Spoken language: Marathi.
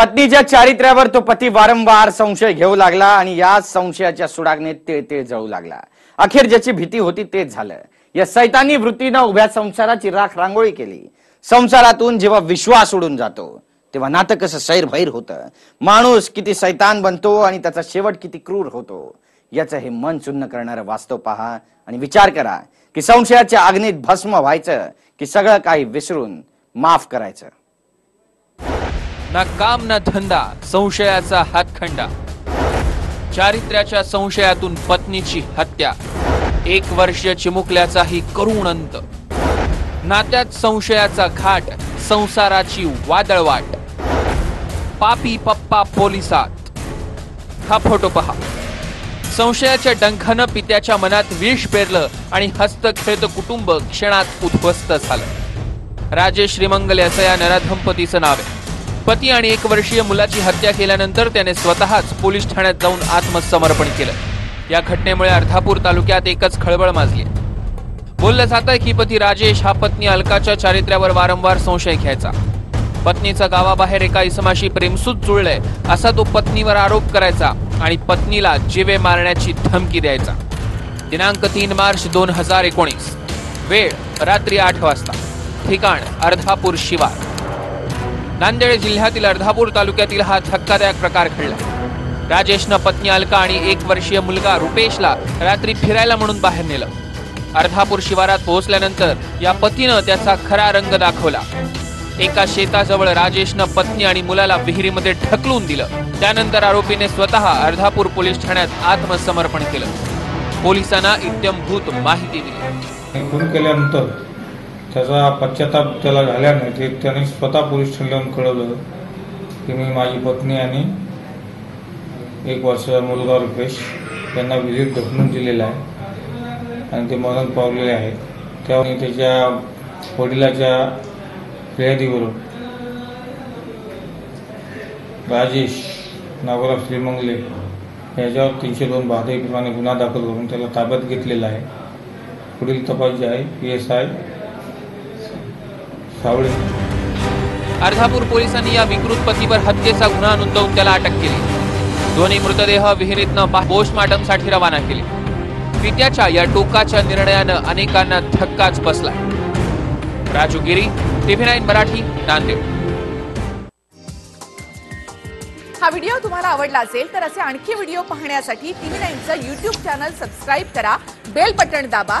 पत्नीच्या चारित्र्यावर तो पती वारंवार संशय घेऊ लागला आणि या संशयाच्या सुडागने ते जळू लागला. अखेर ज्याची भीती होती तेच झालं. या सैतानी वृत्तीनं उभ्या संसाराची राख रांगोळी केली. संसारातून जेव्हा विश्वास उडून जातो तेव्हा नातं कसं सैरभैर होतं. माणूस किती सैतान बनतो आणि त्याचा शेवट किती क्रूर होतो याचं हे मन चुन्न करणारं वास्तव पहा आणि विचार करा की संशयाच्या अग्नीत भस्म व्हायचं की सगळं काही विसरून माफ करायचं. ना काम ना धंदा संशयाचा हातखंडा. चारित्र्याच्या संशयातून पत्नीची हत्या. एक वर्ष चिमुकल्याचाही करुण अंत. नात्यात संशयाचा घाट संसाराची वादळवाट. पापी पप्पा पोलिसात. हा फोटो पहा. संशयाच्या डंखानं पित्याच्या मनात विष पेरलं आणि हस्तखेळत कुटुंब क्षणात उद्ध्वस्त झालं. राजेश श्रीमंगल याचं या नराधमपतीचं नाव आहे. पती आणि एक वर्षीय मुलाची हत्या केल्यानंतर त्याने स्वतःच पोलीस ठाण्यात जाऊन आत्मसमर्पण केलं. या घटनेमुळे अर्धापूर तालुक्यात एकच खळबळ माजली बोललं जात आहे की पती राजेश हा पत्नी अलकाच्या चारित्र्यावर वारंवार संशय घ्यायचा. पत्नीचा गावाबाहेर एका इसमाशी प्रेमसूत जुळलंय असा तो पत्नीवर आरोप करायचा आणि पत्नीला जीवे मारण्याची धमकी द्यायचा. दिनांक तीन मार्च दोन हजार एकोणीस. वेळ रात्री आठ वाजता. ठिकाण अर्धापूर शिवार. नांदेड जिल्ह्यातील अर्धापूर तालुक्यातील हा धक्कादायक प्रकार घडला. राजेशनं पत्नी अलका आणि एक वर्षीय मुलगा रुपेशला रात्री फिरायला म्हणून बाहेर नेलं. अर्धापूर शिवारात पोहोचल्यानंतर या पतीनं त्याचा खरा रंग दाखवला. एका शेताजवळ राजेशनं पत्नी आणि मुलाला विहिरीमध्ये ढकलून दिलं. त्यानंतर आरोपीने स्वतः अर्धापूर पोलीस ठाण्यात आत्मसमर्पण केलं. पोलिसांना इत्यंभूत माहिती दिली. खून केल्यानंतर त्याचा पश्चाताप त्याला झाल्याने ते त्याने स्वतः पोलीस ठाण्यात कळवलं की मी माझी पत्नी आणि एक वर्षाचा मुलगा रुपेश यांना विहिरीत ढकलून दिलेला आहे आणि ते मरण पावलेले आहेत. त्यामुळे त्याच्या वडिलाच्या फिर्यादीवरून राजेश नागोराव श्रीमंगले याच्यावर तीनशे दोन बहादरी प्रमाणे गुन्हा दाखल करून त्याला ताब्यात घेतलेला आहे. पुढील तपास जे आहे P S I Sawale. Ardhapur पोलिसांनी या विकृत पतीवर हत्येचा गुन्हा नोंदवून त्याला अटक केली. दोन्ही मृतदेह विहिरीतनं पोस्टमार्टमसाठी रवाना केले. पित्याच्या या टोकाच्या निर्णयानं अनेकांना धक्काच बसला. Raju Giri TV nine Marathi Nanded. हा व्हिडिओ तुम्हाला आवडला असेल तर असे आणखी व्हिडिओ पाहण्यासाठी टीव्ही नाईनचं युट्यूब चॅनल सबस्क्राईब करा बेल बटण दाबा